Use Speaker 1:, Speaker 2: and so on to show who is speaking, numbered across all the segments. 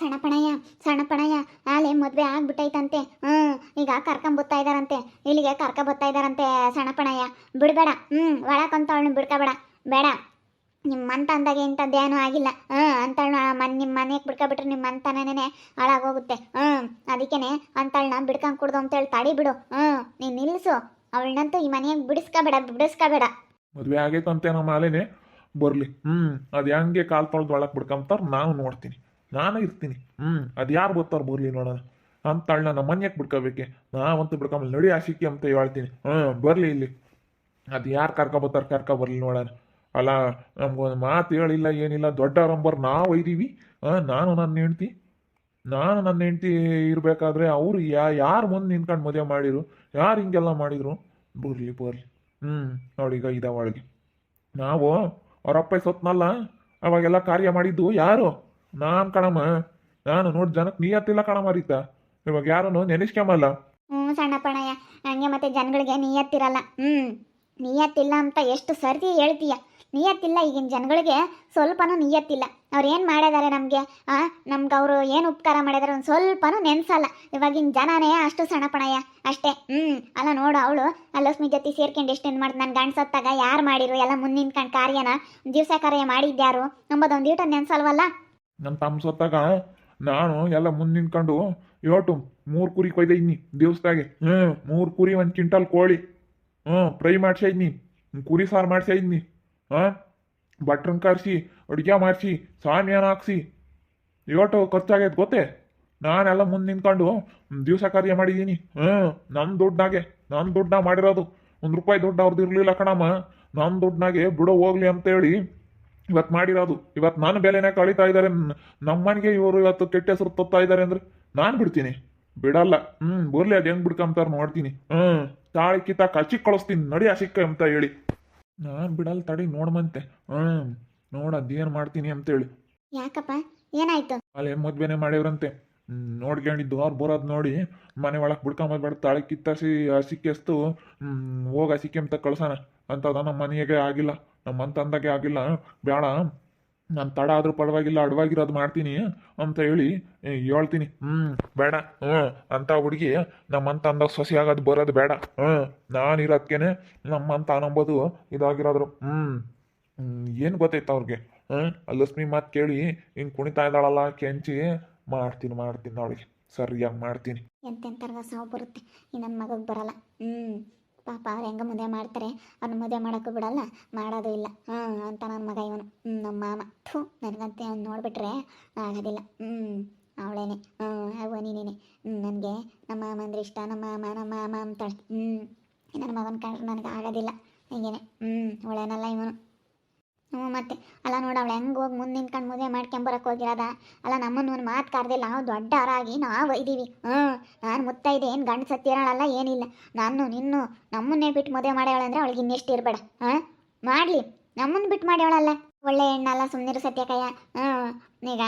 Speaker 1: ಸಣಪಣಯ್ಯ ಸಣ್ಣ ಆಲೆ ಮದ್ವೆ ಆಗ್ಬಿಟ್ಟೈತಂತೆ. ಹ್ಮ್, ಈಗ ಕರ್ಕೊಂಬತ್ತಾ ಇದಾರಂತೆ. ಇಲ್ಲಿಗೆ ಕರ್ಕೊಂಬತ್ತಾ ಇದಾರಂತೆ ಸಣಪಣಯ್ಯ ಬಿಡಬೇಡ ಬಿಡ್ಬೇಡ ಹ್ಮ್, ಒಳಕಂತ ಅವಳನ್ನ ಬಿಡ್ಕೋಬೇಡ. ಬೇಡ. ನಿಮ್ಮ ಮಂತ ಅಂದಾಗ ಇಂಥದ್ದೇನೂ ಆಗಿಲ್ಲ. ಹ್ಞೂ ಅಂತಳನ್ನ ಮನ್ ನಿಮ್ಮ ಮನೆಗೆ ಬಿಡ್ಕೊಬಿಟ್ರೆ ನಿಮ್ಮ ಮಂತನೇ ಹಾಳಾಗೋಗುತ್ತೆ. ಹ್ಞೂ ಅದಕ್ಕೇನೆ ಅಂತಳನ್ನ ಬಿಡ್ಕೊಂಡು ಕುಡ್ದು ಅಂತೇಳಿ ತಡಿ ಬಿಡು. ಹ್ಞೂ ನೀನು ನಿಲ್ಲಿಸು ಅವಳನ್ನಂತೂ ಈ ಮನೆಗೆ ಬಿಡಿಸ್ಕೋಬೇಡ ಬಿಡಿಸ್ಕೋಬೇಡ.
Speaker 2: ಮದುವೆ ಆಗೈತಂತೆ ನಮ್ಮ ಮಾಲೇನೆ ಬರಲಿ. ಹ್ಞೂ ಅದು ಹೆಂಗೆ ಕಾಲು ತೊಳೆದು ಒಳಗೆ ಬಿಡ್ಕೊಂತಾರೆ ನಾನು ನೋಡ್ತೀನಿ. ನಾನು ಇರ್ತೀನಿ. ಹ್ಞೂ ಅದು ಯಾರು ಬರ್ತಾರ ಬರಲಿ ನೋಡೋಣ ಅಂತಳ್ನ ನಮ್ಮ ಮನ್ಯಾಗ ಬಿಡ್ಕೋಬೇಕೆ ನಾವಂತೂ ಬಿಡ್ಕೊಂಬಲ್ಲಿ ನಡಿ ಆಶಿಕಿ ಅಂತ ಹೇಳ್ತೀನಿ. ಹ್ಞೂ ಬರಲಿ ಇಲ್ಲಿ. ಅದು ಯಾರು ಕರ್ಕೊಬತ್ತಾರ ಕರ್ಕೊ ಬರಲಿ ನೋಡೋಣ ಅಲ್ಲ ನಮ್ಗೊಂದು ಮಾತು ಹೇಳಿಲ್ಲ ಏನಿಲ್ಲ ದೊಡ್ಡವರಂಬರ್ ನಾವು ಒಯ್ದೀವಿ ಹಾಂ ನಾನು ನನ್ನ ಹೆಂಡ್ತಿ. ನಾನು ನನ್ನ ಹೆಂಡ್ತಿ ಇರಬೇಕಾದ್ರೆ ಅವರು ಯಾ ಯಾರು ಮುಂದೆ ನಿಂತ್ಕೊಂಡು ಮದುವೆ ಮಾಡಿದ್ರು ಯಾರು ಹಿಂಗೆಲ್ಲ ಮಾಡಿದ್ರು? ಬರಲಿ ಬರಲಿ. ಹ್ಞೂ ನೋಡೀಗ ಈಗ ಒಳಗೆ ನಾವು ಅವರಪ್ಪ ಸೊತ್ನಲ್ಲ ಅವಾಗೆಲ್ಲ ಕಾರ್ಯ ಮಾಡಿದ್ದು ಯಾರು? ನಾನು ಕಣಮ್ಮ, ನಾನು ನೋಡಿ ಜನಕ್ಕೆ ನಿಯತ್ತಿಲ್ಲ ಕಣಮ್ಮ ರೀತ. ಇವಾಗ ಯಾರನ್ನು ನೆನೆಸ್ಕೊಂಬಲ್ಲ?
Speaker 1: ಹ್ಞೂ ಸಣ್ಣ ಪಣಯ ಹಂಗೆ ಮತ್ತೆ ಜನಗಳಿಗೆ ನಿಯತ್ತಿರಲ್ಲ. ಹ್ಞೂ ನಿಯತ್ತಿಲ್ಲ ಅಂತ ಎಷ್ಟು ಸರ್ತಿ ಹೇಳ್ತೀಯ? ನಿಯತ್ತಿಲ್ಲ, ಈಗಿನ ಜನಗಳಿಗೆ ಸ್ವಲ್ಪನೂ ನಿಯತ್ತಿಲ್ಲ. ಅವ್ರು ಏನು ಮಾಡಿದ್ದಾರೆ ನಮಗೆ? ಆ, ನಮ್ಗೆ ಅವರು ಏನು ಉಪಕಾರ ಮಾಡಿದಾರೆ ಒಂದು ಸ್ವಲ್ಪನೂ ನೆನ್ಸಲ್ಲ. ಇವಾಗಿನ ಜನನೇ ಅಷ್ಟು ಸಣ್ಣಪಣಯ್ಯ ಅಷ್ಟೇ. ಹ್ಞೂ ಅಲ್ಲ ನೋಡು, ಅವಳು ಅಲ್ಲಸ್ಮಿ ಜೊತೆ ಸೇರ್ಕೊಂಡು ಎಷ್ಟು ಏನು ಮಾಡ್ದು ನಾನು ಗಂಡ್ಸತ್ತಾಗ ಯಾರು ಮಾಡಿರು? ಎಲ್ಲ ಮುಂದಿನ ಕಾರ್ಯನ ದಿವಸ ಕಾರ್ಯ ಮಾಡಿದ್ಯಾರು? ನಂಬೋದೊಂದು ಈಟ ನೆನ್ಸಲ್ವಲ್ಲ?
Speaker 2: ನನ್ನ ತಮ್ಮ ಸತ್ತಾಗ ನಾನು ಎಲ್ಲ ಮುಂದೆ ನಿಂತ್ಕೊಂಡು ಯೋಟು ಮೂರು ಕುರಿ ಕೊಯ್ದೈದ್ನಿ ದಿವಸದಾಗೆ ಹ್ಞೂ ಮೂರು ಕುರಿ, ಒಂದು ಕ್ವಿಂಟಲ್ ಕೋಳಿ. ಹ್ಞೂ ಫ್ರೈ ಮಾಡ್ಸೈದ್ನಿ ಕುರಿ ಸಾರು ಮಾಡ್ಸೈದ್ನಿ ಹಾಂ, ಬಟ್ರನ್ ಕರ್ಸಿ, ಅಡುಗೆ ಮಾಡಿಸಿ, ಸಾಮಿಯಾನ ಹಾಕ್ಸಿ. ಯೋಟು ಖರ್ಚಾಗೈತೆ ಗೊತ್ತೇ? ನಾನೆಲ್ಲ ಮುಂದೆ ನಿಂತ್ಕೊಂಡು ದಿವಸ ಕಾರ್ಯ ಮಾಡಿದ್ದೀನಿ. ಹ್ಞೂ ನನ್ನ ದುಡ್ಡಾಗೆ ನನ್ನ ದುಡ್ಡನ್ನ ಮಾಡಿರೋದು. ಒಂದು ರೂಪಾಯಿ ದುಡ್ಡು ಅವ್ರದ್ದು ಇರಲಿಲ್ಲ ಕಣಮ್ಮ. ನನ್ನ ದುಡ್ಡಿನಾಗೆ ಬಿಡೋ ಹೋಗ್ಲಿ ಅಂತೇಳಿ ಇವತ್ತು ಮಾಡಿರೋದು ಇವತ್ತು ನಾನು ಬೆಲೆನೇ ಕಳೀತಾ ಇದ್ದಾರೆ. ನಮ್ಮ ಮನೆಗೆ ಇವರು ಇವತ್ತು ಕೆಟ್ಟ ಹೆಸರು ತೊತ್ತಾ ಇದ್ದಾರೆ ಅಂದ್ರೆ ನಾನು ಬಿಡ್ತೀನಿ. ಬಿಡಲ್ಲ. ಹ್ಞೂ ಬರ್ಲಿ ಅದು ಹೆಂಗೆ ಬಿಡ್ಕಂತಾರೆ ನೋಡ್ತೀನಿ. ಹ್ಞೂ ತಾಳಿ ಕಿತ್ತ ಕಚ್ಚಿ ಕಳಿಸ್ತೀನಿ. ನಡಿ ಸಿಕ್ಕ ಅಂತ ಹೇಳಿ. ನಾನು ಬಿಡಲ್ಲ ತಡಿ ನೋಡ್ಮಂತೆ. ಹ್ಞೂ ನೋಡ ಏನು ಮಾಡ್ತೀನಿ ಅಂತೇಳಿ
Speaker 1: ಯಾಕಪ್ಪ? ಏನಾಯ್ತು?
Speaker 2: ಅಲ್ಲಿ ಮದ್ವೆನೇ ಮಾಡಿವ್ರಂತೆ. ನೋಡ್ಕೊಂಡಿದ್ದು ಅವ್ರು ಬರೋದು ನೋಡಿ ಮನೆ ಒಳಗೆ ಬಿಡ್ಕೊಂಬರ್ಬೇಡ ತಾಳೆ ಕಿತ್ತಸಿ ಹಸಿಕೆ ಎಸ್ತು ಹೋಗಿ ಹಸಿಕೆ ಅಂತ ಕಳ್ಸೋಣ. ಅಂತದ ನಮ್ಮ ಮನೆಗೆ ಆಗಿಲ್ಲ ನಮ್ಮ ಅಂತ ಅಂದಾಗೆ ಆಗಿಲ್ಲ. ಬೇಡ ನಾನು ತಡ ಆದರೂ ಪರವಾಗಿಲ್ಲ, ಅಡವಾಗಿರೋದು ಮಾಡ್ತೀನಿ ಅಂತ ಹೇಳಿ ಹೇಳ್ತೀನಿ. ಹ್ಞೂ ಬೇಡ ಹ್ಞೂ ಅಂತ ಹುಡುಗಿ ನಮ್ಮಂತ ಅಂದಾಗ ಸೊಸಿ ಆಗೋದು ಬರೋದು ಬೇಡ. ಹ್ಞೂ ನಾನು ಇರೋದ್ಕೇನೆ ನಮ್ಮಂತ ಅನ್ನೋದು ಇದಾಗಿರೋದ್ರು. ಹ್ಞೂ ಏನು ಗೊತ್ತೈತೆ ಅವ್ರಿಗೆ? ಹಾಂ ಲಕ್ಷ್ಮಿ ಮಾತು ಕೇಳಿ ಹಿಂಗೆ ಕುಣಿತಾ ಇದ್ದಾಳಲ್ಲ ಕೆಂಚಿ. ಮಾಡ್ತೀನಿ ಮಾಡ್ತೀನಿ ಅವಳಿಗೆ ಸರಿಯಾಗಿ ಮಾಡ್ತೀನಿ.
Speaker 1: ಎಂತೆಂಥರ್ಗ ಸಾವು ಬರುತ್ತೆ. ನನ್ನ ಮಗಗೆ ಬರಲ್ಲ. ಹ್ಞೂ ಪಾಪ ಅವ್ರು ಹೆಂಗೆ ಮದುವೆ ಮಾಡ್ತಾರೆ? ಅವ್ನು ಮದುವೆ ಮಾಡೋಕ್ಕೂ ಬಿಡಲ್ಲ. ಮಾಡೋದು ಇಲ್ಲ. ಹಾಂ ಅಂತ ನನ್ನ ಮಗ ಇವನು. ಹ್ಞೂ ನಮ್ಮ ಮಾಮ. ಥೂ, ನನಗಂತೆ ಅವ್ನು ನೋಡಿಬಿಟ್ರೆ ಆಗೋದಿಲ್ಲ. ಹ್ಞೂ ಅವಳೇನೆ. ಹ್ಞೂ ಅವ ನೀನೇನೆ. ಹ್ಞೂ ನನಗೆ ನಮ್ಮ ಮಾಮ ಅಂದ್ರೆ ಇಷ್ಟ. ನಮ್ಮ ಮಾಮ ನಮ್ಮ ಮಾಮ ಅಂತಾಳೆ ಹ್ಞೂ ನನ್ನ ಮಗನ ಕಂಡ್ರೆ ನನಗೆ ಆಗೋದಿಲ್ಲ. ಹೀಗೇನೆ. ಹ್ಞೂ ಒಳ್ಳೆನಲ್ಲ ಇವನು. ಹ್ಞೂ, ಮತ್ತೆ. ಅಲ್ಲ ನೋಡು, ಅವಳು ಹೆಂಗೆ ಹೋಗಿ ಮುಂದೆ ನಿಂತ್ಕೊಂಡು ಮದುವೆ ಮಾಡ್ಕೊಂಬರಕ್ಕೆ ಹೋಗಿರೋದ? ಅಲ್ಲ ನಮ್ಮನ್ನು ಒಂದು ಮಾತು ಕರೆದಿಲ್ಲ, ನಾವು ದೊಡ್ಡವರಾಗಿ ನಾವು ಇದ್ದೀವಿ ಹ್ಞೂ, ನಾನು ಮುತ್ತೈದೆ, ಏನು ಗಂಡು ಸತ್ತಿರೋಳಲ್ಲ, ಏನಿಲ್ಲ. ನಾನು, ನಿನ್ನು, ನಮ್ಮನ್ನೇ ಬಿಟ್ಟು ಮದುವೆ ಮಾಡ್ಯಾಳಂದ್ರೆ ಅವಳಿಗೆ ಇನ್ನೆಷ್ಟು ಇರಬೇಡ. ಹಾಂ ಮಾಡಲಿ. ನಮ್ಮನ್ನು ಬಿಟ್ಟು ಮಾಡ್ಯಾಳಲ್ಲ. ಒಳ್ಳೆ ಹೆಣ್ಣಲ್ಲ ಸುಮ್ಮನಿರು ಸತ್ಯಕಯ್ಯ ಹ್ಞೂ ಈಗ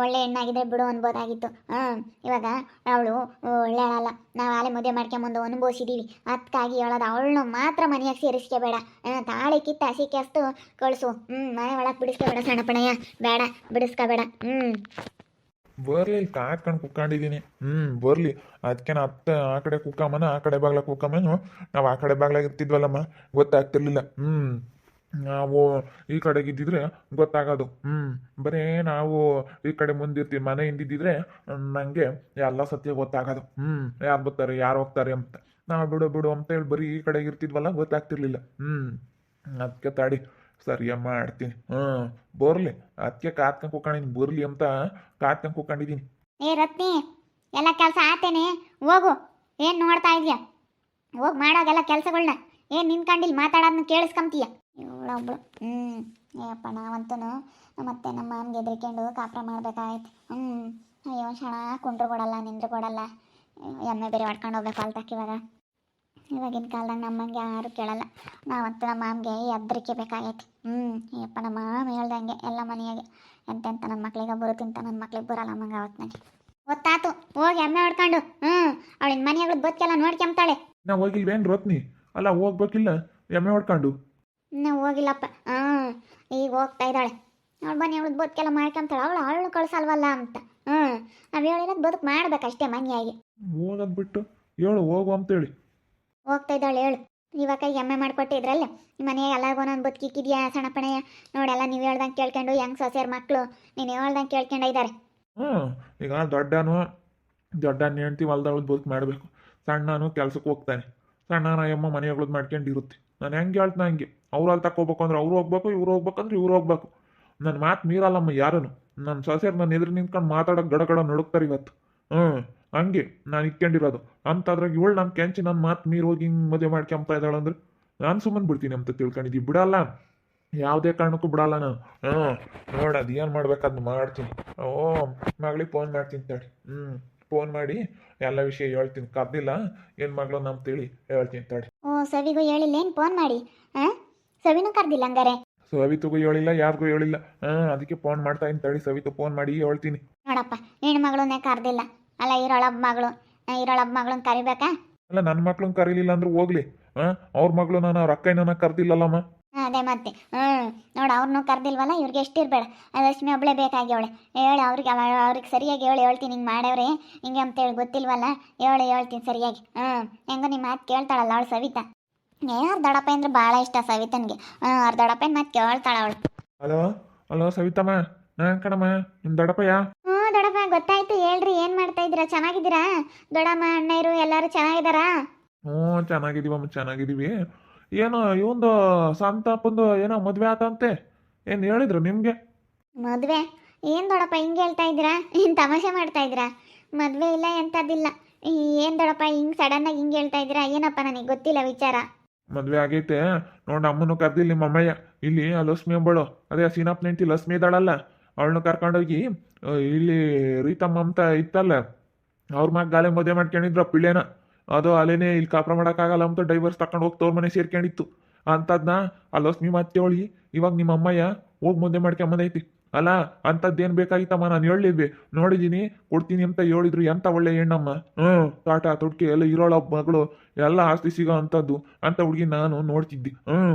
Speaker 1: ಒಳ್ಳೆ ಹೆಣ್ಣಾಗಿದ್ರೆ ಬಿಡು ಅನ್ಬೋದಾಗಿತ್ತು. ಹ್ಞೂ ಇವಾಗ ಅವಳು ಒಳ್ಳೆಯಳಲ್ಲ ನಾವು ಆಲೆ ಮದುವೆ ಮಾಡ್ಕೊಂಬಂದು ಅನುಭವಿಸಿದ್ದೀವಿ ಅದಕ್ಕಾಗಿ ಹೇಳೋದು ಅವಳನ್ನ ಮಾತ್ರ ಮನೆಯಾಗ ಸೇರಿಸ್ಕೋಬೇಡ. ಬೇಡ ತಾಳಿ ಕಿತ್ತ ಹಸಿ ಅಷ್ಟು ಕಳಿಸು. ಹ್ಞೂ ಮನೆ ಒಳಗೆ ಬಿಡಿಸ್ಕೋಬೇಡ ಸಣ್ಣಪ್ಪಣಯ್ಯ ಪಣಯ್ಯ ಬೇಡ, ಬಿಡಿಸ್ಕೋಬೇಡ. ಹ್ಞೂ
Speaker 2: ಬರ್ಲಿ, ಇಲ್ಲಿ ಕುತ್ಕೊಂಡಿದ್ದೀನಿ ಹ್ಞೂ ಬರ್ಲಿ. ಅದಕ್ಕೆ ನಾ ಅತ್ತ ಆ ಕಡೆ ಕುಕ್ಕಮ್ಮನ, ಆ ಕಡೆ ಬಾಗ್ಲ ಕುಕ್ಕಮ್ಮನು. ನಾವು ಆ ಕಡೆ ಬಾಗ್ಲಾಗ ಇರ್ತಿದ್ವಲ್ಲಮ್ಮ. ಗೊತ್ತಾಗ್ತಿರ್ಲಿಲ್ಲ. ಹ್ಞೂ ನಾವು ಈ ಕಡೆಗೆ ಇದ್ದಿದ್ರೆ ಗೊತ್ತಾಗೋದು. ಹ್ಞೂ ಬರೀ ನಾವು ಈ ಕಡೆ ಮುಂದಿರ್ತೀವಿ ಮನೆ ಹಿಂದಿದ್ದಿದ್ರೆ ನನಗೆ ಎಲ್ಲ ಸತ್ಯ ಗೊತ್ತಾಗೋದು. ಹ್ಞೂ ಯಾರು ಬರ್ತಾರೆ, ಯಾರು ಹೋಗ್ತಾರೆ ಅಂತ. ನಾವು ಬಿಡು ಬಿಡು ಅಂತ ಹೇಳಿ ಬರೀ ಈ ಕಡೆಗೆ ಇರ್ತಿದ್ವಲ್ಲ, ಗೊತ್ತಾಗ್ತಿರ್ಲಿಲ್ಲ. ಹ್ಞೂ ಅದಕ್ಕೆ ತಾಡಿ ಸರಿಯಮ್ಮ ಮಾಡ್ತೀನಿ ಹ್ಞೂ ಬರ್ಲಿ. ಅದಕ್ಕೆ ಕಾತ್ಕೊಂಡು ಕೂಕೊಂಡಿನಿ ಬರ್ಲಿ ಅಂತ ಕಾತ್ಕೊಂಡು ಕೂಕೊಂಡಿದ್ದೀನಿ
Speaker 1: ಏ ರತ್ನಿ, ಎಲ್ಲ ಕೆಲಸ ಆತೇನೆ. ಹೋಗು. ಏನು ನೋಡ್ತಾ ಹೋಗ್ ಹೋಗಿ, ಮಾಡೋಗೆಲ್ಲ ಕೆಲಸಗಳನ್ನ ಏನು ನಿನ್ಕಂಡಿಲ್ಲಿ ಮಾತಾಡೋದನ್ನ ಕೇಳಿಸ್ಕೊಂತೀಯ? ಇವಳೊಬ್ಳು ಹ್ಞೂ ಏಪ್ಪ ನಾವಂತೂ ಮತ್ತೆ ನಮ್ಮ ಮಾಮ್ಗೆ ಎದ್ರಿಕೊಂಡು ಕಾಪ್ರ ಮಾಡ್ಬೇಕಾಯ್ತು ಹ್ಞೂ ಅಯ್ಯೋ ಶಣ ಕುಂಡ್ರು ಕೊಡಲ್ಲ, ನಿಂದ್ರು ಕೊಡಲ್ಲ. ಎಮ್ಮೆ ಬೇರೆ ಹೊಡ್ಕೊಂಡು ಹೋಗ್ಬೇಕು ಅಲ್ತಾಕ ಇವಾಗ. ಇವಾಗಿನ ಕಾಲದಾಗ ನಮ್ಮಂಗೆ ಯಾರು ಕೇಳಲ್ಲ. ನಾವಂತೂ ನಮ್ಮ ಮಾಮ್ಗೆ ಎದ್ರಿಕೆ ಬೇಕಾಗೈತಿ. ಹ್ಞೂ ಯಪ್ಪ ನಮ್ಮ ಮಾಮ್ ಹೇಳ್ದಂಗೆ ಎಲ್ಲ ಮನೆಯಾಗೆ. ಎಂತೆಂತ ನನ್ನ ಮಕ್ಳಿಗೆ ತಿಂತ ನನ್ನ ಮಕ್ಳಿಗೆ ಬರಲ್ಲ ಮಂಗ ಅವತ್ತು ನನಗೆ ಗೊತ್ತಾತು. ಹೋಗಿ ಎಮ್ಮೆ ಹೊಡ್ಕೊಂಡು. ಹ್ಞೂ ಅವಳಿನ ಮನೆಯಾಗ ಬದುಕೆಲ್ಲ ನೋಡ್ಕೊಂತಾಳೆ
Speaker 2: ನಾ ಹೋಗಿಲ್ವೇನು ರೋತ್ನಿ? ಅಲ್ಲ, ಹೋಗ್ಬೇಕಿಲ್ಲ. ಎಮ್ಮೆ ಹೊಡ್ಕೊಂಡು.
Speaker 1: ಇನ್ನೂ ಹೋಗಿಲ್ಲಪ್ಪ. ಹಾಂ ಈಗ ಹೋಗ್ತಾ ಇದ್ದಾಳೆ. ಅವಳು ಬನ್ನಿ ಅವಳು ಬದುಕೆಲ್ಲ ಮಾಡ್ಕೊಂತಾಳೆ. ಅವಳು ಅವಳು ಕಳ್ಸಲ್ವಲ್ಲ ಅಂತ. ಹ್ಞೂ ನಾವು ಹೇಳಿರೋದು ಬದುಕು ಮಾಡ್ಬೇಕಷ್ಟೇ ಮನೆಯಾಗಿ.
Speaker 2: ಹೋಗೋದು ಬಿಟ್ಟು ಹೇಳು ಹೋಗು ಅಂತೇಳಿ.
Speaker 1: ಹೋಗ್ತಾ ಇದ್ದಾಳೆ ಹೇಳು. ಇವಾಗ ಎಮ್ಮೆ ಮಾಡ್ಕೊಟ್ಟಿದ್ರಲ್ಲ ನಿಮ್ಮ ಮನೆಯಾಗ ಎಲ್ಲರಿಗೂ ಒಂದೊಂದು ಬದುಕಿಕ್ಕಿದ್ಯಾ ಸಣ್ಣ ಪಣಯ್ಯ ನೋಡೆಲ್ಲ ನೀವು ಹೇಳ್ದಂಗೆ ಕೇಳ್ಕೊಂಡು ಹೆಂಗ್ ಸೊಸೆಯರ್ ಮಕ್ಕಳು ನೀನು ಹೇಳ್ದಂಗೆ ಕೇಳ್ಕೊಂಡ ಇದ್ದಾರೆ
Speaker 2: ಹ್ಞೂ ಈಗ ದೊಡ್ಡನು ದೊಡ್ಡನ ಹೆಂಡ್ತಿ ಹೊಲ್ದವಳು ಬದುಕು ಮಾಡಬೇಕು. ಸಣ್ಣನು ಕೆಲ್ಸಕ್ಕೆ ಹೋಗ್ತಾನೆ. ಸಣ್ಣನ ಅಮ್ಮ ಮಾಡ್ಕೊಂಡು ಮಾಡ್ಕೊಂಡಿರುತ್ತೆ. ನಾನು ಹೆಂಗೆ ಹೇಳ್ತಾನೆ ಹಂಗೆ? ಅವ್ರು ಅಲ್ಲಿ ತಗೋಬೇಕು ಅಂದ್ರೆ ಅವ್ರು ಹೋಗ್ಬೇಕು, ಇವ್ರು ಹೋಗ್ಬೇಕಂದ್ರೆ ಇವ್ರು ಹೋಗ್ಬೇಕು. ನನ್ನ ಮಾತು ಮೀರಲ್ಲಮ್ಮ ಯಾರನು ನನ್ನ ಸೊಸೆಯರು ನನ್ನ ಎದುರು ನಿಂತ್ಕೊಂಡು ಮಾತಾಡೋಕೆ ಗಡಗಡ ಗಡ ನಡುಕ್ತಾರೆ ಇವತ್ತು. ಹ್ಞೂ ಹಂಗೆ ನಾನು ಇಕ್ಕೊಂಡಿರೋದು. ಅಂತಾದ್ರಾಗ ಇವಳು ನಮ್ಮ ಕೆಂಚಿ ನನ್ನ ಮಾತು ಮೀರಿ ಹೋಗಿ ಹಿಂಗೆ ಮದುವೆ ಮಾಡ್ಕೊಂತ ಇದ್ದಾಳೆ ಅಂದ್ರೆ ನಾನು ಸುಮ್ಮನೆ ಬಿಡ್ತೀನಿ ಅಂತ ತಿಳ್ಕೊಂಡಿದ್ದೀವಿ ಬಿಡಲ್ಲ. ಯಾವುದೇ ಕಾರಣಕ್ಕೂ ಬಿಡಲ್ಲ ನಾನು. ಹ್ಞೂ ನೋಡು ಅದು ಏನು ಮಾಡ್ಬೇಕಾದ್ ಮಾಡ್ತೀನಿ. ಓ, ಮಗಳಿಗೆ ಫೋನ್ ಮಾಡ್ತೀನಿ ತಡಿ. ಹ್ಞೂ ಫೋನ್ ಮಾಡಿ ಎಲ್ಲ ವಿಷಯ ಹೇಳ್ತೀನಿ. ಕರ್ದಿಲ್ಲ ಏನು ಮಗಳು ನಮ್ಮ ತಿಳಿ ಹೇಳ್ತೀನಿ ತಡಿ.
Speaker 1: ಓ ಸವಿಗೂ ಹೇಳಿಲ್ಲ ಏನು ಫೋನ್ ಮಾಡಿ. ಹಾಂ? ಸವಿನೂ ಕರ್ದಿಲ್ಲ ಹಂಗಾರೆ?
Speaker 2: ಸವಿತುಗೂ ಹೇಳಿಲ್ಲ ಯಾರಿಗೂ ಹೇಳಿಲ್ಲ ಹಾಂ ಅದಕ್ಕೆ ಫೋನ್ ಮಾಡ್ತಾ ಇನ್ ತಡಿ ಸವಿತು ಫೋನ್ ಮಾಡಿ ಹೇಳ್ತೀನಿ.
Speaker 1: ನೋಡಪ್ಪ ಹೆಣ್ ಮಗಳನ್ನೇ ಕರ್ದಿಲ್ಲ. ಅಲ್ಲ ಇರೋಳಬ್ಬ ಮಗಳು ಇರೋಳಬ್ಬ ಮಗಳನ್ನ ಕರಿಬೇಕಾ?
Speaker 2: ಅಲ್ಲ ನನ್ನ ಮಕ್ಳು ಕರೀಲಿಲ್ಲ ಅಂದ್ರೆ ಹೋಗ್ಲಿ. ಹಾಂ ಅವ್ರ ಮಗಳು ನಾನು ಅವ್ರ ಅಕ್ಕ ನನ್ನ ಕರ್ದಿಲ್ಲಲ್ಲಮ್ಮ
Speaker 1: ಅದೇ ಮತ್ತೆ. ಹ್ಮ್ ನೋಡು ಅವ್ರನ್ನೂ ಕರ್ದಿಲ್ವಲ್ಲ ಇವ್ರಿಗೆ ಎಷ್ಟಿರ್ಬೇಡ. ಲಕ್ಷ್ಮಿ ಒಬ್ಳೆ ಬೇಕಾಗ್ಯವಳೆ. ಹೇಳಿ ಅವ್ರಿಗೆ ಅವ- ಅವ್ರಿಗೆ ಸರಿಯಾಗಿ ಹೇಳಿ ಹೇಳ್ತೀನಿ ಹಿಂಗೆ ಮಾಡವ್ರೆ ಹಿಂಗೆ ಅಂತೇಳಿ ಗೊತ್ತಿಲ್ವಲ್ಲ? ಹೇಳಿ ಹೇಳ್ತೀನಿ ಸರಿಯಾಗಿ. ಹ್ಮ್ ಹೆಂಗೋ ನಿಮ್ಮ ಮಾತು ಕೇಳ್ತಾಳಲ್ಲ ಅವಳು ಸವಿತಾ. ಏ ಅವ್ರ ದಡಪ್ಪ ಅಂದ್ರೆ ಭಾಳ ಇಷ್ಟ ಸವಿತನ್ಗೆ? ಹ್ಞೂ ಅವ್ರ ದಡಪ್ಪನ ಮಾತು ಕೇಳ್ತಾಳ ಅವಳು?
Speaker 2: ಹಲೋ ಹಲೋ ಸವಿತಮ್ಮ ನಾ ಕಣಮ್ಮ? ನಿಮ್ಮ ದಡಪಯ್ಯ
Speaker 1: ಹ್ಞೂ ದೊಡ್ಡಪ್ಪ ಗೊತ್ತಾಯ್ತು ಹೇಳ್ರಿ ಏನು ಮಾಡ್ತಾ ಇದ್ದೀರಾ? ಚೆನ್ನಾಗಿದ್ದೀರಾ? ದೊಡ್ಡಮ್ಮ ಅಣ್ಣಯ್ಯರು ಎಲ್ಲರೂ ಚೆನ್ನಾಗಿದ್ದಾರಾ
Speaker 2: ಹ್ಞೂ ಚೆನ್ನಾಗಿದ್ದೀವಮ್ಮ ಚೆನ್ನಾಗಿದೀವಿ ಏನೋ ಇವೊಂದು ಸಂತಾಪಂದು ಏನೋ ಮದುವೆ ಆತಂತೆ ಏನು ಹೇಳಿದ್ರು ನಿಮಗೆ?
Speaker 1: ಮದುವೆ? ಏನು ದೊಡಪ್ಪ ಹಿಂಗೆ ಹೇಳ್ತಾ ಇದ್ದೀರಾ? ಏನು ತಮಾಷೆ ಮಾಡ್ತಾ ಇದ್ದೀರಾ? ಮದ್ವೆ ಇಲ್ಲ ಎಂಥದ್ದಿಲ್ಲ ಏನು ದೊಡ್ಡಪ್ಪ ಹಿಂಗೆ ಆಗಿ ಹಿಂಗೆ ಹೇಳ್ತಾ ಇದ್ದೀರಾ? ಏನಪ್ಪ ನನಗೆ ಗೊತ್ತಿಲ್ಲ ವಿಚಾರ.
Speaker 2: ಮದುವೆ ಆಗೈತೆ. ನೋಡ ಅಮ್ಮನು ನಿಮ್ಮ ಅಮ್ಮಯ್ಯ. ಇಲ್ಲಿ ಲಕ್ಷ್ಮಿ ಅಂಬಳು. ಅದೇ ಸೀನಪ್ಪ ನೆಂಟಿ ಲಕ್ಷ್ಮಿ ಇದ್ದಾಳಲ್ಲ. ಅವಳನ್ನ ಕರ್ಕೊಂಡೋಗಿ ಇಲ್ಲಿ ರೀತಮ್ಮ ಅಂತ ಇತ್ತಲ್ಲ. ಅವ್ರ ಮಗ ಗಾಲೆ ಮದುವೆ ಮಾಡ್ಕೊಂಡಿದ್ರು ಪಿಳ್ಳೇನ. ಅದು ಅಲ್ಲೇನೆ ಇಲ್ಲಿ ಕಾಪ್ರ ಮಾಡೋಕ್ಕಾಗಲ್ಲ ಅಂತ ಡೈವರ್ಸ್ ತಕೊಂಡು ಹೋಗಿ ತೋರ್ ಮನೆ ಸೇರ್ಕೊಂಡಿತ್ತು. ಅಂಥದ್ನ ಆ ಲಕ್ಷ್ಮಿ ಮತ್ತೆ ಅವಳಿ ಇವಾಗ ನಿಮ್ಮ ಅಮ್ಮಯ್ಯ ಹೋಗಿ ಮದುವೆ ಮಾಡ್ಕೊಂಬಂದೈತಿ. ಅಲ್ಲ ಅಂಥದ್ದೇನು ಬೇಕಾಗಿತ್ತಮ್ಮ? ನಾನು ಹೇಳಿದ್ವಿ. ನೋಡಿದ್ದೀನಿ ಕೊಡ್ತೀನಿ ಅಂತ ಹೇಳಿದ್ರು. ಎಂಥ ಒಳ್ಳೆ ಹೆಣ್ಣಮ್ಮ? ಹ್ಞೂ ತಾಟ ತುಡ್ಕೆ ಎಲ್ಲ ಇರೋಳ ಮಗಳು, ಎಲ್ಲ ಆಸ್ತಿ ಸಿಗೋ ಅಂಥದ್ದು ಅಂತ ಹುಡುಗಿ ನಾನು ನೋಡ್ತಿದ್ದೆ. ಹ್ಞೂ,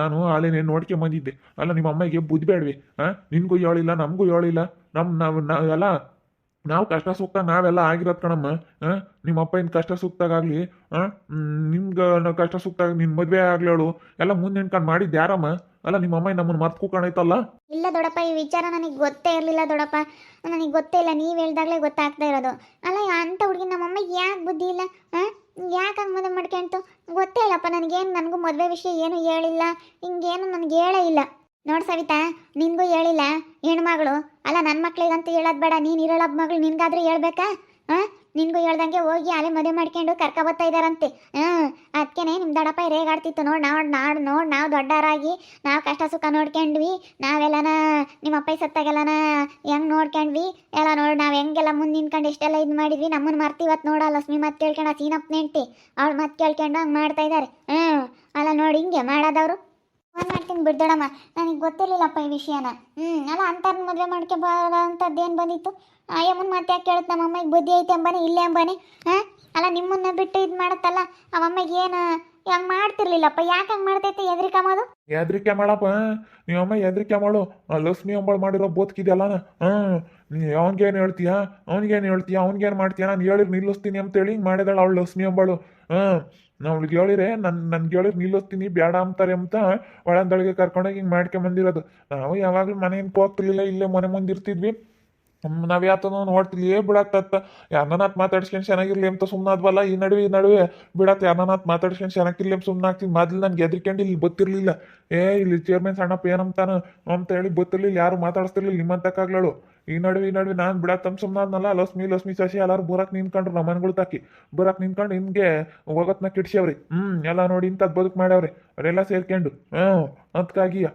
Speaker 2: ನಾನು ಆಲೇನೇ ನೋಡ್ಕೆ ಬಂದಿದ್ದೆ. ಅಲ್ಲ, ನಿಮ್ಮ ಅಮ್ಮಗೆ ಬುದ್ಧಿ ಬೇಡ್ವಿ. ನಿನ್ಗೂ ಹೇಳಿಲ್ಲ ನಮಗೂ ಹೇಳಿಲ್ಲ ನಮ್ಮ ನಾವು ನಾವೆಲ್ಲ ನಾವು ಕಷ್ಟ ಸುಖ ನಾವೆಲ್ಲ ಆಗಿರೋದು ಕಣಮ್ಮ. ಹಾಂ ನಿಮ್ಮ ಅಪ್ಪ ಇನ್ ಕಷ್ಟ ಸುಖದಾಗಲಿ ಹಾಂ ನಿಮ್ಗೆ ಕಷ್ಟ ಸುಖದಾಗ ನಿನ್ನ ಮದುವೆ ಆಗ್ಲೇಳು ಎಲ್ಲ ಮುಂದೆ ನಿನ್ಕೊಂಡು ಮಾಡಿದ್ದು ಯಾರಮ್ಮ? ಅಲ್ಲ, ನಿಮ್ಮ ಅಮ್ಮ ನಮ್ಮನ್ನ ಮರ್ತು ಕಾಣೈತಲ್ಲ
Speaker 1: ಇಲ್ಲ ದೊಡಪ್ಪ, ಈ ವಿಚಾರ ನನಗೆ ಗೊತ್ತೇ ಇರಲಿಲ್ಲ ದೊಡಪ್ಪ. ನನಗೆ ಗೊತ್ತೇ ಇಲ್ಲ, ನೀವು ಹೇಳ್ದಾಗಲೇ ಗೊತ್ತಾಗ್ತಾ ಇರೋದು. ಅಲ್ಲ ಅಂಥ ಹುಡುಗಿ ನಮ್ಮಮ್ಮ ಯಾಕೆ ಬುದ್ಧಿ ಇಲ್ಲ? ಹಾಂ ಯಾಕೆ ಹಂಗೆ ಮದುವೆ ಮಾಡ್ಕೊಂತು ಗೊತ್ತೇ ಇಲ್ಲಪ್ಪ, ನನಗೇನು, ನನಗೂ ಮದುವೆ ವಿಷಯ ಏನು ಹೇಳಿಲ್ಲ. ಹಿಂಗೇನು ನನಗೆ ಹೇಳೇ ಇಲ್ಲ. ನೋಡ್ ಸವಿತಾ, ನಿನಗೂ ಹೇಳಿಲ್ಲ, ಹೆಣ್ಮಗಳು. ಅಲ್ಲ ನನ್ನ ಮಕ್ಳಿಗಂತೂ ಹೇಳೋದು ಬೇಡ. ನೀನು ಇರೋಳ ಮಗಳು ನಿನ್ಗಾದ್ರೂ ಹೇಳ್ಬೇಕಾ? ಹಾಂ ನಿನಗೂ ಹೇಳ್ದಂಗೆ ಹೋಗಿ ಅಲ್ಲೇ ಮದುವೆ ಮಾಡ್ಕೊಂಡು ಕರ್ಕ ಬರ್ತಾ ಇದ್ದಾರಂತೆ. ಹ್ಞೂ ಅದಕ್ಕೇನೆ ನಿಮ್ಮ ದಡಪ್ಪ ರೇಗಾಡ್ತಿತ್ತು ನೋಡಿ, ನಾವು ನಾಡು ನೋಡಿ, ನಾವು ದೊಡ್ಡರಾಗಿ ನಾವು ಕಷ್ಟ ಸುಖ ನೋಡ್ಕೊಂಡ್ವಿ, ನಾವೆಲ್ಲನ ನಿಮ್ಮ ಅಪ್ಪ ಸತ್ತಾಗೆಲ್ಲನ ಹೆಂಗ್ ನೋಡ್ಕೊಂಡ್ವಿ? ಎಲ್ಲ ನೋಡಿ, ನಾವು ಹೆಂಗೆಲ್ಲ ಮುಂದೆ ನಿಂತ್ಕೊಂಡು ಇಷ್ಟೆಲ್ಲ ಇದು ಮಾಡಿದ್ವಿ ನಮ್ಮನ್ನ ಮರ್ತಿ ಇವತ್ತು ನೋಡ ಲಕ್ಷ್ಮಿ ಮತ್ತೆ ಕೇಳ್ಕೊಂಡು ಸೀನಪ್ಪ ನೆಂಟಿ, ಅವ್ಳು ಮತ್ತೆ ಕೇಳ್ಕೊಂಡು ಹಂಗ್ ಮಾಡ್ತಾ ಇದ್ದಾರೆ ಹ್ಮ್ ಅಲ್ಲ ನೋಡಿ ಹಿಂಗೆ ಮಾಡೋದವ್ರು. ಫೋನ್ ಮಾಡ್ತೀನಿ ಬಿಡ್ದೋಡಮ್ಮ ನನಗೆ ಗೊತ್ತಿರಲಿಲ್ಲಪ್ಪ ಈ ವಿಷಯನ. ಹ್ಞೂ, ಅಲ್ಲ ಅಂಥವ್ರನ್ನ ಮದುವೆ ಮಾಡ್ಕೊಬಾರ ಏನು ಬಂದಿತ್ತು? ಅಯ್ಯಮ್ಮನ ಮತ್ತೆ ಯಾಕೆ ಕೇಳುತ್ತೆ? ನಮ್ಮ ಅಮ್ಮಗೆ ಬುದ್ಧಿ ಐತೆ ಅಂಬಾನೆ, ಇಲ್ಲೇ ಅಂಬಾನೆ ಹಾಂ ಅಲ್ಲ, ನಿಮ್ಮನ್ನ ಬಿಟ್ಟು ಇದು ಮಾಡುತ್ತಲ್ಲ? ಆ ಅಮ್ಮಗೆ ಏನು, ಹಂಗೆ ಮಾಡ್ತಿರ್ಲಿಲ್ಲಪ್ಪ? ಯಾಕೆ ಹಂಗೆ ಮಾಡ್ತೈತೆ ಎದ್ರಿಕಮ್ಮದು
Speaker 2: ಹೆದ್ರಿಕೆ ಮಾಡಪ್ಪ ನಿಮ್ಮ ಅಮ್ಮ ಹೆದ್ರಿಕೆ ಮಾಡು. ಲಕ್ಷ್ಮಿ ಅಂಬಾಳು ಮಾಡಿರೋ ಬೋತ್ಕಿದೆಯಲ್ಲ ಹಾಂ ಅವನಿಗೇನು ಹೇಳ್ತೀಯ? ಅವ್ನಿಗೇನು ಹೇಳ್ತೀಯ? ಅವ್ನಿಗೇನು ಮಾಡ್ತೀಯ? ನಾನು ಹೇಳಿರ್ ನಿಲ್ಲಿಸ್ತೀನಿ ಅಂತೇಳಿ ಹಿಂಗೆ ಮಾಡಿದಾಳೆ ಅವಳು ಲಕ್ಷ್ಮಿ ಅಂಬಳು. ಹಾಂ ಅವ್ಳಿಗೆ ಹೇಳಿರೆ ನನ್ನ ನನ್ಗೆ ಹೇಳಿರ್ ನಿಲ್ಲಿಸ್ತೀನಿ ಬೇಡ ಅಂತಾರೆ ಅಂತ ಒಳಂದೊಳಗೆ ಕರ್ಕೊಂಡೋಗಿ ಹಿಂಗೆ ಮಾಡ್ಕೊಂಬಂದಿರೋದು. ನಾವು ಯಾವಾಗಲೂ ಮನೆಯಿಂದ ಹೋಗ್ತಿರ್ಲಿಲ್ಲ, ಇಲ್ಲೇ ಮನೆ ಮುಂದೆ ಇರ್ತಿದ್ವಿ. ನಾವು ಯಾತನೋ ನೋಡ್ತಿಲಿ ಏ ಬಿಡಾಕ್ತತ್ತ. ಯಾರನ್ನಾತ್ ಮಾತಾಡ್ಸ್ಕೊಂಡು ಚೆನ್ನಾಗಿರ್ಲಿ ಅಂತ ಸುಮ್ಮನಾದ್ವಲ್ಲ ಈ ನಡುವೆ ಈ ನಡುವೆ. ಬಿಡಾತ್ ಯಾರನ್ನಾತ್ ಮಾತಾಡ್ಸ್ಕೊಂಡು ಚೆನ್ನಾಗಿರ್ಲಿ ಅಂತ ಸುಮ್ಮನೆ ಆಗ್ತೀನಿ ಮೊದ್ಲು ನನ್ಗೆ ಎದ್ರಿಕೊಂಡು ಇಲ್ಲಿ ಗೊತ್ತಿರ್ಲಿಲ್ಲ. ಏ, ಇಲ್ಲಿ ಚೇರ್ಮನ್ ಸಣ್ಣಪ್ಪ ಏನಂತಾನ ಅಂತ ಹೇಳಿ ಗೊತ್ತಿರ್ಲಿಲ್ಲ, ಯಾರು ಮಾತಾಡಿಸ್ತಿರ್ಲಿಲ್ಲ ನಿಮ್ಮಂತಕ್ಕಾಗ್ಲಳು. ಈ ನಡುವೆ ಈ ನಡುವೆ ನಾನು ಬಿಡತ್ತಮ್ ಸುಮ್ಮನಾದ್ನಲ್ಲ ಲಕ್ಷ್ಮಿ ಲಕ್ಷ್ಮಿ ಶಶಿ ಎಲ್ಲಾರು ಬರಕ್ ನಿಂತ್ಕೊಂಡ್ರು ನಮ್ಮ ಮನೆಗಳು ತಾಕಿ. ಬರಕ್ ನಿಂತ್ಕೊಂಡು ಹಿಂಗೆ ಹೋಗತ್ನ ಕಿಡ್ಸ್ಯಾವ್ರಿ ಹ್ಮ್, ಎಲ್ಲ ನೋಡಿ ಇಂಥದ್ದು ಬದುಕು ಮಾಡ್ಯಾವ್ರಿ. ಅವರೆಲ್ಲ ಸೇರ್ಕೊಂಡು. ಹ್ಞೂ ಅದಕ್ಕಾಗಿಯ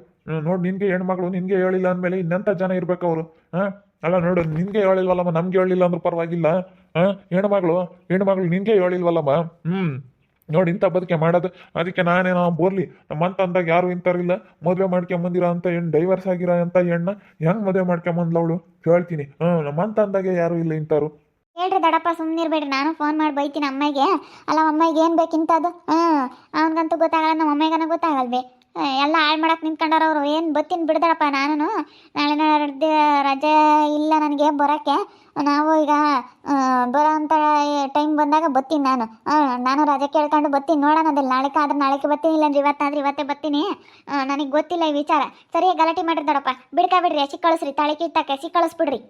Speaker 2: ನೋಡಿ ನಿನ್ಗೆ ಹೆಣ್ಮಗಳು ನಿನ್ಗೆ ಹೇಳಿಲ್ಲ ಅಂದಮೇಲೆ ಇನ್ನೆಂಥ ಜನ ಇರ್ಬೇಕು ಅವರು. ಹಾಂ? ಅಲ್ಲ ನೋಡು, ನಿನ್ಗೆ ಹೇಳಿಲ್ವಲ್ಲಮ್ಮ, ನಮ್ಗೆ ಹೇಳಿಲ್ಲ ಅಂದ್ರೆ ಪರವಾಗಿಲ್ಲ. ಹೆಣ್ಣು ಮಗಳು ಹೆಣ್ಣು ಮಗಳು ನಿನ್ಗೆ ಹೇಳಿಲ್ವಲ್ಲಮ್ಮ. ಹ್ಮ್, ನೋಡಿ, ಇಂಥ ಬದುಕೆ ಮಾಡೋದು. ಅದಕ್ಕೆ ನಾನೇನೋ ಬೋರ್ಲಿ. ನಮ್ಮಂತ ಅಂದಾಗ ಯಾರು ಇಂಥವ್ರಿಲ್ಲ. ಮದುವೆ ಮಾಡ್ಕೊಂಬಂದಿರೋ ಅಂತ ಹೆಣ್ಣು ಡೈವರ್ಸ್ ಆಗಿರೋ ಅಂತ ಹೆಣ್ಣ, ಹೆಂಗ್ ಮದುವೆ ಮಾಡ್ಕೊಂಬಂದ್ಲವಳು ಹೇಳ್ತೀನಿ. ಹ್ಞೂ ನಮ್ಮಂತ ಅಂದಾಗ ಯಾರು ಇಲ್ಲ ಇಂಥವ್ರು.
Speaker 1: ಹೇಳ್ರಿ ದಡಪ್ಪ ಸುಮ್ಮನಿರ್ಬೇಡ್ರಿ ನಾನು ಫೋನ್ ಮಾಡಿ ಬೈತೀನಿ ಅಮ್ಮಗೆ. ಅಲ್ಲ, ಅಮ್ಮಗೆ ಏನು ಬೇಕಿಂತದು ಹ್ಞೂ ಅವನಿಗಂತೂ ಗೊತ್ತಾಗಲ್ಲ, ನಮ್ಮ ಅಮ್ಮೆಗನ ಗೊತ್ತಾಗಲ್ವಿ? ಎಲ್ಲ ಹಾಳು ಮಾಡಕ್ಕೆ ನಿಂತ್ಕೊಂಡಾರ ಅವರು. ಏನು ಬತ್ತೀನಿ ಬಿಡ್ದಾರಪ್ಪ ನಾನು ನಾಳೆ ನಾಳೆ ರಜೆ ಇಲ್ಲ ನನಗೆ ಬರೋಕ್ಕೆ. ನಾವು ಈಗ ಬರೋ ಅಂತ ಟೈಮ್ ಬಂದಾಗ ಬತ್ತೀನಿ ನಾನು. ನಾನು ರಜೆ ಕೇಳ್ಕೊಂಡು ಬತ್ತೀನಿ. ನೋಡೋಣ ಅದಲ್ಲಿ ನಾಳೆಗೆ ಆದ್ರೆ ನಾಳೆಗೆ ಬರ್ತೀನಿ ಇಲ್ಲಾಂದ್ರೆ ಇವತ್ತಾದ್ರೆ ಇವತ್ತೇ ಬತ್ತೀನಿ. ನನಗೆ ಗೊತ್ತಿಲ್ಲ ಈ ವಿಚಾರ. ಸರಿ ಗಲಾಟೆ ಮಾಡಿರ್ತಾರಪ್ಪ ಬಿಡ್ಕಾ ಬಿಡ್ರಿ, ಹಸಿ ಕಳಿಸ್ರಿ ತಾಳಿಕೆ ಇತ್ತಕ್ಕೆ ಹಸಿ ಕಳಿಸ್ಬಿಡ್ರಿ.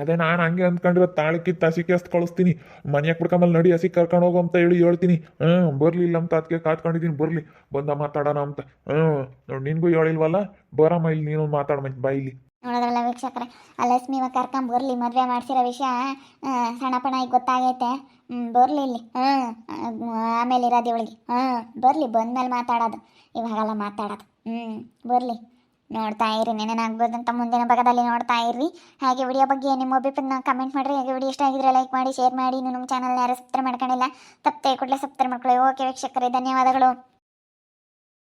Speaker 2: ಅದೇ ನಾನು ಹಂಗೆ ಅಂದ್ಕೊಂಡಿರೋ ತಾಳಕ್ಕಿತ್ತು ಹಸಿ ಅಷ್ಟು ಕಳಿಸ್ತೀನಿ. ಮನ್ಯಾಗ ಬಿಡ್ಕೊಂಬಲ್ಲಿ ನಡಿ, ಹಸಿ ಕರ್ಕೊಂಡು ಹೋಗು ಅಂತ ಹೇಳಿ ಹೇಳ್ತೀನಿ. ಹ್ಞೂ ಬರಲಿಲ್ಲ ಅಂತ ಅದಕ್ಕೆ ಕಾತ್ಕೊಂಡಿದ್ದೀನಿ ಬರಲಿ. ಬಂದ ಮಾತಾಡೋಣ ಅಂತ. ಹ್ಞೂ ನೋಡಿ ನಿನಗೂ ಹೇಳಿಲ್ವಲ್ಲ? ಬರಮ್ಮ ಇಲ್ಲಿ ನೀನು ಮಾತಾಡ ಬಾಯಿಲಿ
Speaker 1: ನೋಡೋದ್ರಲ್ಲ ವೀಕ್ಷಕರೇ ಲಕ್ಷ್ಮಿ ಇವಾಗ ಕರ್ಕೊಂಡ್ ಬರಲಿ, ಮದುವೆ ಮಾಡಿಸಿರೋ ವಿಷಯ ಸಣ್ಣಪಣ ಸಣ್ಣ ಪಣ ಈಗ ಗೊತ್ತಾಗೈತೆ. ಹ್ಞೂ ಬರಲಿ ಇಲ್ಲಿ. ಹ್ಞೂ ಆಮೇಲೆ ಇರೋದು ಇವಳಿಗೆ. ಹ್ಞೂ ಬರಲಿ, ಬಂದ್ಮೇಲೆ ಮಾತಾಡೋದು. ಇವಾಗೆಲ್ಲ ಮಾತಾಡೋದು. ಹ್ಞೂ ಬರಲಿ. ನೋಡ್ತಾ ಇರಿ ಅಂತ ಮುಂದಿನ ಭಾಗದಲ್ಲಿ ನೋಡ್ತಾ ಇರ್ರಿ. ಹಾಗೆ ವಿಡಿಯೋ ಬಗ್ಗೆ ನಿಮ್ಮ ಅಭಿಪ್ರಾಯನ ಕಮೆಂಟ್ ಮಾಡಿರಿ. ಹಾಗೆ ವಿಡಿಯೋ ಇಷ್ಟ ಆಗಿದ್ರೆ ಲೈಕ್ ಮಾಡಿ ಶೇರ್ ಮಾಡಿ. ನಿಮ್ಮ ಚಾನಲ್ ಯಾರು ಸಬ್ಸ್ಕ್ರೈಬ್ ಮಾಡ್ಕೊಂಡಿಲ್ಲ ತಪ್ಪದೆ ಕೂಡಲೇ ಸಬ್ಸ್ಕ್ರೈಬ್ ಮಾಡ್ಕೊಳ್ಳಿ. ಓಕೆ ವೀಕ್ಷಕರೇ, ಧನ್ಯವಾದಗಳು.